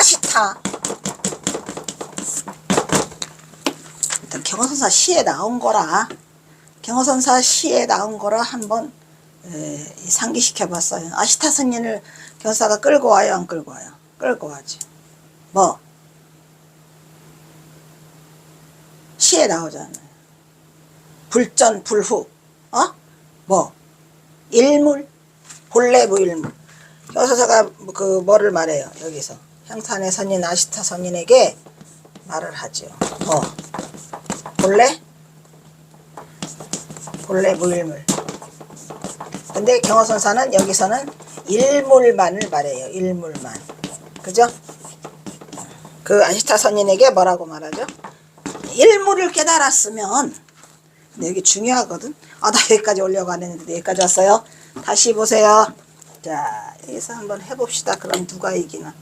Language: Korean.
아시타. 일단 경호선사 시에 나온 거라 경호선사 시에 나온 거라 한번 에, 상기시켜 봤어요. 아시타 선인을 경사가 끌고 와요, 안 끌고 와요? 끌고 와지. 뭐 시에 나오잖아요. 불전 불후, 어? 뭐 일물, 본래 무일물. 여서사가 그 뭐를 말해요 여기서 향산의 선인 아시타 선인에게 말을 하죠. 어, 본래 본래 무일물. 근데 경호선사는 여기서는 일물만을 말해요. 일물만. 그죠? 그 아시타 선인에게 뭐라고 말하죠? 일물을 깨달았으면 근데 여기 중요하거든. 아, 나 여기까지 올려고 안 했는데 여기까지 왔어요. 다시 보세요. 자, 여기서 한번 해봅시다. 그럼 누가 이기나.